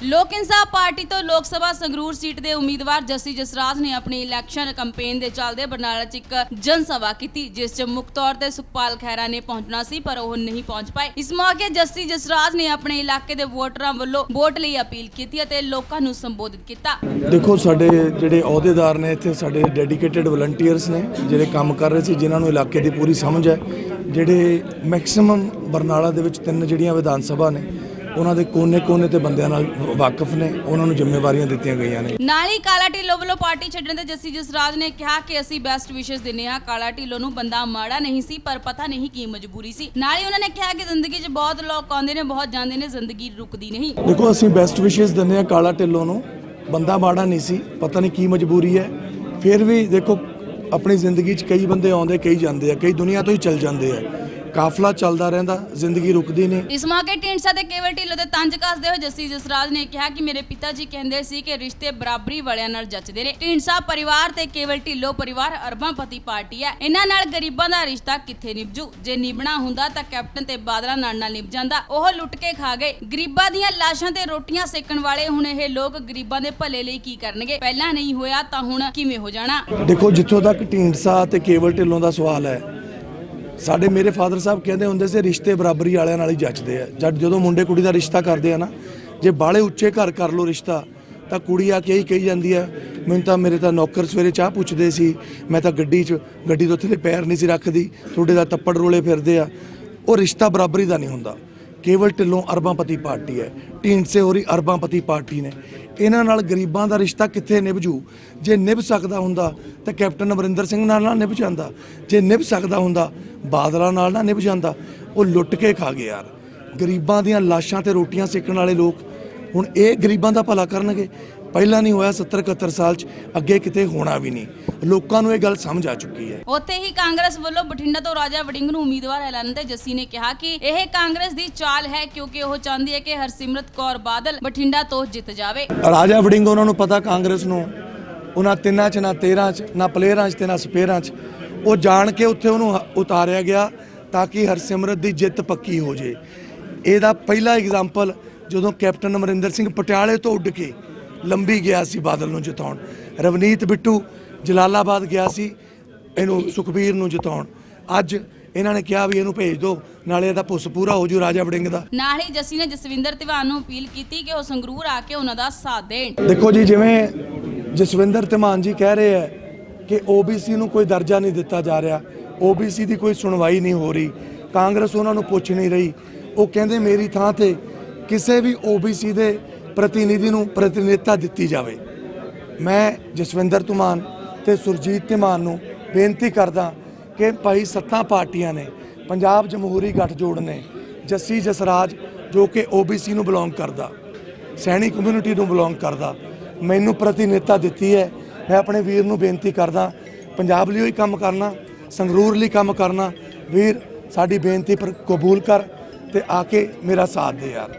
ਲੋਕ ਇਨਸਾਫ ਪਾਰਟੀ ਤੋਂ ਲੋਕ ਸਭਾ ਸੰਗਰੂਰ ਸੀਟ ਦੇ ਉਮੀਦਵਾਰ ਜੱਸੀ ਜਸਰਾਜ ਨੇ ਆਪਣੀ ਇਲੈਕਸ਼ਨ ਕੈਂਪੇਨ ਦੇ ਚੱਲਦੇ ਬਰਨਾਲਾ 'ਚ ਇੱਕ ਜਨ ਸਭਾ ਕੀਤੀ, ਜਿਸ 'ਚ ਮੁੱਖ ਤੌਰ ਤੇ ਸੁਖਪਾਲ ਖਹਿਰਾ ਨੇ ਪਹੁੰਚਣਾ ਸੀ, ਪਰ ਉਹ ਨਹੀਂ ਪਹੁੰਚ ਪਾਏ। ਇਸ ਮੌਕੇ ਜੱਸੀ ਜਸਰਾਜ ਨੇ ਆਪਣੇ ਇਲਾਕੇ ਦੇ ਵੋਟਰਾਂ ਵੱਲੋਂ ਵੋਟ ਲਈ ਅਪੀਲ ਕੀਤੀ ਅਤੇ ਲੋਕਾਂ ਨੂੰ ਸੰਬੋਧਿਤ ਕੀਤਾ। ਦੇਖੋ, ਸਾਡੇ ਜਿਹੜੇ ਅਹੁਦੇਦਾਰ ਨੇ ਇੱਥੇ, ਸਾਡੇ ਡੈਡੀਕੇਟਿਡ ਵਲੰਟੀਅਰਸ ਨੇ, ਜਿਹੜੇ ਕੰਮ ਕਰ ਰਹੇ ਸੀ, ਜਿਨ੍ਹਾਂ ਨੂੰ ਇਲਾਕੇ ਦੀ ਪੂਰੀ ਸਮਝ ਹੈ, ਜਿਹੜੇ ਮੈਕਸਿਮਮ ਬਰਨਾਲਾ ਦੇ ਵਿੱਚ ਤਿੰਨ ਜਿਹੜੀਆਂ ਵਿਧਾਨ ਸਭਾ ਨੇ ਉਹਨਾਂ ਦੇ ਕੋਨੇ-ਕੋਨੇ ਤੇ ਬੰਦਿਆਂ ਨਾਲ ਵਾਕਿਫ ਨੇ ਉਹਨਾਂ ਨੂੰ ਜ਼ਿੰਮੇਵਾਰੀਆਂ ਦਿੱਤੀਆਂ ਗਈਆਂ ਨੇ। ਨਾਲ ਹੀ ਕਾਲਾ ਢਿੱਲੋਂ ਵੱਲੋਂ ਪਾਰਟੀ ਛੱਡਣ ਤੇ ਜੱਸੀ ਜਸਰਾਜ ਨੇ ਕਿਹਾ ਕਿ ਅਸੀਂ ਬੈਸਟ ਵਿਸ਼ੇਸ ਦਿੰਨੇ ਹਾਂ। ਕਾਲਾ ਢਿੱਲੋਂ ਨੂੰ ਬੰਦਾ ਮਾੜਾ ਨਹੀਂ ਸੀ ਪਰ ਪਤਾ ਨਹੀਂ ਕੀ ਮਜਬੂਰੀ ਸੀ। ਨਾਲ ਹੀ ਉਹਨਾਂ ਨੇ ਕਿਹਾ ਕਿ ਜ਼ਿੰਦਗੀ 'ਚ ਬਹੁਤ ਲੋਕ ਆਉਂਦੇ ਨੇ ਬਹੁਤ ਜਾਂਦੇ ਨੇ ਜ਼ਿੰਦਗੀ ਰੁਕਦੀ ਨਹੀਂ। ਦੇਖੋ ਅਸੀਂ ਬੈਸਟ ਵਿਸ਼ੇਸ ਦਿੰਦੇ ਆ ਕਾਲਾ ਢਿੱਲੋਂ ਨੂੰ। ਬੰਦਾ ਮਾੜਾ ਨਹੀਂ ਸੀ ਪਤਾ ਨਹੀਂ ਕੀ ਮਜਬੂਰੀ ਹੈ। ਫਿਰ ਵੀ ਦੇਖੋ ਆਪਣੀ ਜ਼ਿੰਦਗੀ 'ਚ ਕਈ ਬੰਦੇ ਆਉਂਦੇ ਕਈ ਜਾਂਦੇ ਆ ਕਈ ਦੁਨੀਆ ਤੋਂ ਹੀ ਚੱਲ ਜਾਂਦੇ ਆ। ਕਾਫਲਾ ਚੱਲਦਾ ਰਹਿੰਦਾ ਜ਼ਿੰਦਗੀ ਰੁਕਦੀ ਨਹੀਂ। ਇਸ ਮੌਕੇ ਢੀਂਡਸਾ ਤੇ ਕੇਵਲ ਢਿੱਲੋਂ ਦੇ ਤੰਜ ਕੱਸਦੇ ਹੋਏ ਜੱਸੀ ਜਸਰਾਜ ਨੇ ਕਿਹਾ ਕਿ ਮੇਰੇ ਪਿਤਾ ਜੀ ਕਹਿੰਦੇ ਸੀ ਕਿ ਰਿਸ਼ਤੇ ਬਰਾਬਰੀ ਵਾਲਿਆਂ ਨਾਲ ਜੱਚਦੇ ਨੇ। ਢੀਂਡਸਾ ਪਰਿਵਾਰ ਤੇ ਕੇਵਲ ਢਿੱਲੋਂ ਪਰਿਵਾਰ ਅਰਬਾਂਪਤੀ ਪਾਰਟੀ ਹੈ। ਇਹਨਾਂ ਨਾਲ ਗਰੀਬਾਂ ਦਾ ਰਿਸ਼ਤਾ ਕਿੱਥੇ ਨਿਭਜੂ? ਜੇ ਨਿਭਣਾ ਹੁੰਦਾ ਤਾਂ ਕੈਪਟਨ ਤੇ ਬਾਦਲਾਂ ਨਾਲ ਨਾਲ ਨਿਭ ਜਾਂਦਾ। ਉਹ ਲੁੱਟ ਕੇ ਖਾ ਗਏ। ਗਰੀਬਾਂ ਦੀਆਂ ਲਾਸ਼ਾਂ ਤੇ ਰੋਟੀਆਂ ਸੇਕਣ ਵਾਲੇ ਹੁਣ ਇਹ ਲੋਕ ਗਰੀਬਾਂ ਦੇ ਭਲੇ ਲਈ ਕੀ ਕਰਨਗੇ? ਪਹਿਲਾਂ ਨਹੀਂ ਹੋਇਆ ਤਾਂ ਹੁਣ ਕਿਵੇਂ ਹੋ ਜਾਣਾ? ਦੇਖੋ ਜਿੱਥੋਂ ਤੱਕ ਢੀਂਡਸਾ ਤੇ ਕੇਵਲ ਢਿੱਲੋਂ ਦਾ ਸਵਾਲ ਹੈ ਸਾਡੇ ਮੇਰੇ ਫਾਦਰ ਸਾਹਿਬ ਕਹਿੰਦੇ ਹੁੰਦੇ ਸੀ, ਰਿਸ਼ਤੇ ਬਰਾਬਰੀ ਵਾਲਿਆਂ ਨਾਲ ਹੀ ਜੱਚਦੇ ਆ। ਜਦ ਜਦੋਂ ਮੁੰਡੇ ਕੁੜੀ ਦਾ ਰਿਸ਼ਤਾ ਕਰਦੇ ਆ ਨਾ, ਜੇ ਬਾਲੇ ਉੱਚੇ ਘਰ ਕਰ ਲੋ ਰਿਸ਼ਤਾ, ਤਾਂ ਕੁੜੀ ਆ ਕੇ ਹੀ ਕਹੀ ਜਾਂਦੀ ਹੈ ਮੈਨੂੰ ਤਾਂ ਮੇਰੇ ਤਾਂ ਨੌਕਰ ਸਵੇਰੇ ਚਾਹ ਪੁੱਛਦੇ ਸੀ, ਮੈਂ ਤਾਂ ਗੱਡੀ 'ਚ, ਗੱਡੀ ਤੋਂ ਥੱਲੇ ਪੈਰ ਨਹੀਂ ਸੀ ਰੱਖਦੀ, ਤੁਹਾਡੇ ਦਾ ਤੱਪੜ ਰੋਲੇ ਫਿਰਦੇ ਆ। ਉਹ ਰਿਸ਼ਤਾ ਬਰਾਬਰੀ ਦਾ ਨਹੀਂ ਹੁੰਦਾ। ਕੇਵਲ ਢਿੱਲੋਂ ਅਰਬਾਂਪਤੀ ਪਾਰਟੀ ਹੈ। ਢੀਂਡਸੇ ਹੋਰੀ ਅਰਬਾਂਪਤੀ ਪਾਰਟੀ ਨੇ। ਇਹਨਾਂ ਨਾਲ ਗਰੀਬਾਂ ਦਾ ਰਿਸ਼ਤਾ ਕਿੱਥੇ ਨਿਭਜੂ? ਜੇ ਨਿਭ ਸਕਦਾ ਹੁੰਦਾ ਤਾਂ ਕੈਪਟਨ ਅਮਰਿੰਦਰ ਸਿੰਘ ਨਾਲ ਨਾ ਨਿਭ ਜਾਂਦਾ। ਜੇ ਨਿਭ ਸਕਦਾ ਹੁੰਦਾ, ਬਾਦਲਾਂ ਨਾਲ ਨਾ ਨਿਭ ਜਾਂਦਾ। ਉਹ ਲੁੱਟ ਕੇ ਖਾ ਗਏ ਯਾਰ। ਗਰੀਬਾਂ ਦੀਆਂ ਲਾਸ਼ਾਂ ਤੇ ਰੋਟੀਆਂ ਸੇਕਣ ਵਾਲੇ ਲੋਕ ਹੁਣ ਇਹ ਗਰੀਬਾਂ ਦਾ ਭਲਾ ਕਰਨਗੇ। ਪਹਿਲਾਂ ਨਹੀਂ ਹੋਇਆ 70 71 ਸਾਲ ਚ ਅੱਗੇ ਕਿਤੇ ਹੋਣਾ ਵੀ ਨਹੀਂ। ਲੋਕਾਂ ਨੂੰ ਇਹ ਗੱਲ ਸਮਝ ਆ ਚੁੱਕੀ ਹੈ। ਉੱਥੇ ਹੀ ਕਾਂਗਰਸ ਵੱਲੋਂ ਬਠਿੰਡਾ ਤੋਂ ਰਾਜਾ ਵੜਿੰਗ ਨੂੰ ਉਮੀਦਵਾਰ ਐਲਾਨ ਤੇ ਜੱਸੀ ਨੇ ਕਿਹਾ ਕਿ ਇਹ ਕਾਂਗਰਸ ਦੀ ਚਾਲ ਹੈ ਕਿਉਂਕਿ ਉਹ ਚਾਹੁੰਦੀ ਹੈ ਕਿ ਹਰਸਿਮਰਤ ਕੌਰ ਬਾਦਲ ਬਠਿੰਡਾ ਤੋਂ ਜਿੱਤ ਜਾਵੇ। ਰਾਜਾ ਵੜਿੰਗ ਉਹਨਾਂ ਨੂੰ ਪਤਾ ਕਾਂਗਰਸ ਨੂੰ। ਉਹਨਾਂ ਤਿੰਨਾਂ ਚ ਨਾ 13 ਚ ਨਾ ਪਲੇਅਰਾਂ ਚ ਤੇ ਨਾ ਸਪੇਅਰਾਂ ਚ। ਉਹ ਜਾਣ ਕੇ ਉੱਥੇ ਉਹਨੂੰ ਉਤਾਰਿਆ ਗਿਆ ਤਾਂ ਕਿ ਹਰਸਿਮਰਤ ਦੀ ਜਿੱਤ ਪੱਕੀ ਹੋ ਜੇ। ਇਹਦਾ ਪਹਿਲਾ ਐਗਜ਼ਾਮਪਲ ਜਦੋਂ ਕੈਪਟਨ ਅਮਰਿੰਦਰ ਸਿੰਘ ਪਟਿਆਲੇ ਤੋਂ ਉੱਡ ਕੇ ਲੰਬੀ ਗਿਆ ਸੀ ਬਾਦਲ ਨੂੰ ਜਿਤਾਉਣ ਰਵਨੀਤ ਬਿੱਟੂ ਜਲਾਲਾਬਾਦ ਗਿਆ ਸੀ ਇਹਨੂੰ ਸੁਖਬੀਰ ਨੂੰ ਜਿਤਾਉਣ। ਅੱਜ ਇਹਨਾਂ ਨੇ ਕਿਹਾ ਵੀ ਇਹਨੂੰ ਭੇਜ ਦਿਓ ਨਾਲੇ ਇਹਦਾ ਪੁੱਸ ਪੂਰਾ ਹੋ ਜੂ ਰਾਜਾ ਵੜਿੰਗ ਦਾ। ਨਾਲ ਹੀ ਜੱਸੀ ਨੇ ਜਸਵਿੰਦਰ ਧਿਵਾਨ ਨੂੰ ਅਪੀਲ ਕੀਤੀ ਕਿ ਉਹ ਸੰਗਰੂਰ ਆ ਕੇ ਉਹਨਾਂ ਦਾ ਸਾਥ ਦੇਣ। ਦੇਖੋ ਜੀ ਜਿਵੇਂ ਜਸਵਿੰਦਰ ਧਮਾਨ ਜੀ ਕਹਿ ਰਹੇ ਹੈ ਕਿ OBC ਨੂੰ ਕੋਈ ਦਰਜਾ ਨਹੀਂ ਦਿੱਤਾ ਜਾ ਰਿਹਾ OBC ਦੀ ਕੋਈ ਸੁਣਵਾਈ ਨਹੀਂ ਹੋ ਰਹੀ ਕਾਂਗਰਸ ਉਹਨਾਂ ਨੂੰ ਪੁੱਛ ਨਹੀਂ ਰਹੀ। ਉਹ ਕਹਿੰਦੇ ਮੇਰੀ ਥਾਂ ਤੇ ਕਿਸੇ ਵੀ OBC ਦੇ ਪ੍ਰਤੀਨਿਧੀ ਨੂੰ ਪ੍ਰਤੀਨਿਧਤਾ ਦਿੱਤੀ ਜਾਵੇ। ਮੈਂ ਜਸਵਿੰਦਰ ਧਮਾਨ ਤੇ ਸੁਰਜੀਤ ਧਮਾਨ ਨੂੰ ਬੇਨਤੀ ਕਰਦਾ ਕਿ ਭਾਈ ਸੱਤਾਂ ਪਾਰਟੀਆਂ ਨੇ, ਪੰਜਾਬ ਜਮਹੂਰੀ ਗੱਠਜੋੜ ਨੇ, ਜੱਸੀ ਜਸਰਾਜ ਜੋ ਕਿ OBC ਨੂੰ ਬਿਲੋਂਗ ਕਰਦਾ, ਸੈਣੀ ਕਮਿਊਨਿਟੀ ਨੂੰ ਬਿਲੋਂਗ ਕਰਦਾ, ਮੈਨੂੰ ਪ੍ਰਤੀਨਿਧਤਾ ਦਿੱਤੀ ਹੈ। ਮੈਂ ਆਪਣੇ ਵੀਰ ਨੂੰ ਬੇਨਤੀ ਕਰਦਾ, ਪੰਜਾਬ ਲਈ ਹੀ ਕੰਮ ਕਰਨਾ, ਸੰਗਰੂਰ ਲਈ ਕੰਮ ਕਰਨਾ। ਵੀਰ, ਸਾਡੀ ਬੇਨਤੀ ਪਰ ਕਬੂਲ ਕਰ ਤੇ ਆ ਕੇ ਮੇਰਾ ਸਾਥ ਦੇ ਯਾਰ।